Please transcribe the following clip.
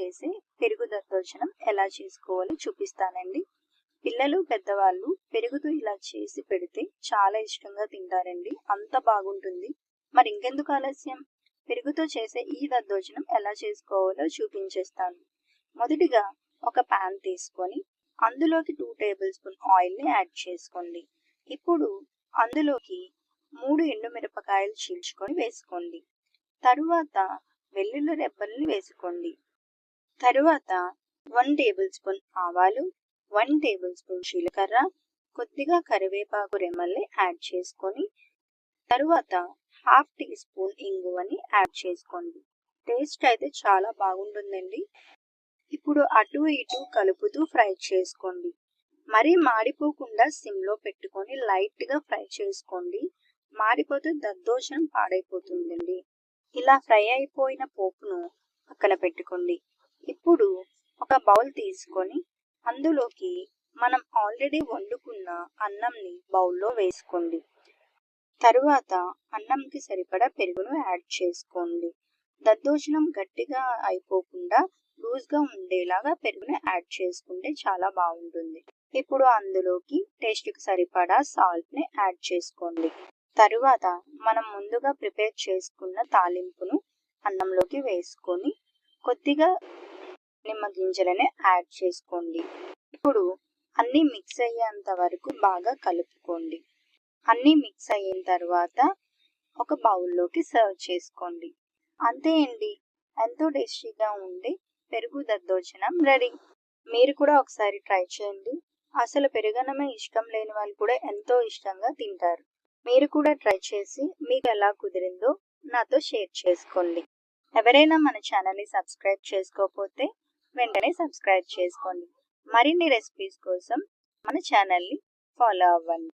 చేసి పెరుగు దద్దోజనం ఎలా చేసుకోవాలో చూపిస్తానండి. పిల్లలు పెద్దవాళ్ళు పెరుగుతో ఇలా చేసి పెడితే చాలా ఇష్టంగా తింటారండి. అంత బాగుంటుంది. మరి ఇంకెందుకు ఆలస్యం? పెరుగుతో చేసే ఈ దద్దోజనం ఎలా చేసుకోవాలో చూపించేస్తాను. మొదటిగా ఒక పాన్ తీసుకొని అందులోకి టూ టేబుల్ స్పూన్ ఆయిల్ని యాడ్ చేసుకోండి. ఇప్పుడు అందులోకి మూడు ఎండుమిరపకాయలు చీల్చుకొని వేసుకోండి. తరువాత వెల్లుల్లి రెబ్బల్ని వేసుకోండి. తరువాత వన్ టేబుల్ స్పూన్ ఆవాలు వన్ టేబుల్ స్పూన్ జీలకర్ర కొద్దిగా కరివేపాకు రెమ్మల్ని యాడ్ చేసుకొని తరువాత హాఫ్ టీ స్పూన్ ఇంగువని యాడ్ చేసుకోండి. టేస్ట్ అయితే చాలా బాగుంటుందండి. ఇప్పుడు అటు ఇటు కలుపుతూ ఫ్రై చేసుకోండి. మరీ మాడిపోకుండా సిమ్లో పెట్టుకొని లైట్గా ఫ్రై చేసుకోండి. మాడిపోతే దద్దోషం పాడైపోతుందండి. ఇలా ఫ్రై అయిపోయిన పోపును పక్కన పెట్టుకోండి. ఇప్పుడు ఒక బౌల్ తీసుకొని అందులోకి మనం ఆల్రెడీ వండుకున్న అన్నంని బౌల్లో వేసుకోండి. తరువాత అన్నంకి సరిపడా పెరుగును యాడ్ చేసుకోండి. దద్దోజనం గట్టిగా అయిపోకుండా లూజ్గా ఉండేలాగా పెరుగుని యాడ్ చేసుకుంటే చాలా బాగుంటుంది. ఇప్పుడు అందులోకి టేస్ట్కి సరిపడా సాల్ట్ని యాడ్ చేసుకోండి. తరువాత మనం ముందుగా ప్రిపేర్ చేసుకున్న తాలింపును అన్నంలోకి వేసుకొని కొద్దిగా నిమ్మ గింజలని యాడ్ చేసుకోండి. ఇప్పుడు అన్నీ మిక్స్ అయ్యేంత వరకు బాగా కలుపుకోండి. అన్నీ మిక్స్ అయిన తర్వాత ఒక బౌల్లోకి సర్వ్ చేసుకోండి. అంతే అండి. ఎంతో టేస్టీగా ఉండే పెరుగు దద్దోజనం రెడీ. మీరు కూడా ఒకసారి ట్రై చేయండి. అసలు పెరుగనమే ఇష్టం లేని వాళ్ళు కూడా ఎంతో ఇష్టంగా తింటారు. మీరు కూడా ట్రై చేసి మీకు ఎలా కుదిరిందో నాతో షేర్ చేసుకోండి. ఎవరైనా మన ఛానల్ని సబ్స్క్రైబ్ చేసుకోకపోతే వెంటనే సబ్స్క్రైబ్ చేసుకోండి. మరిన్ని రెసిపీస్ కోసం మన ఛానల్ని ఫాలో అవ్వండి.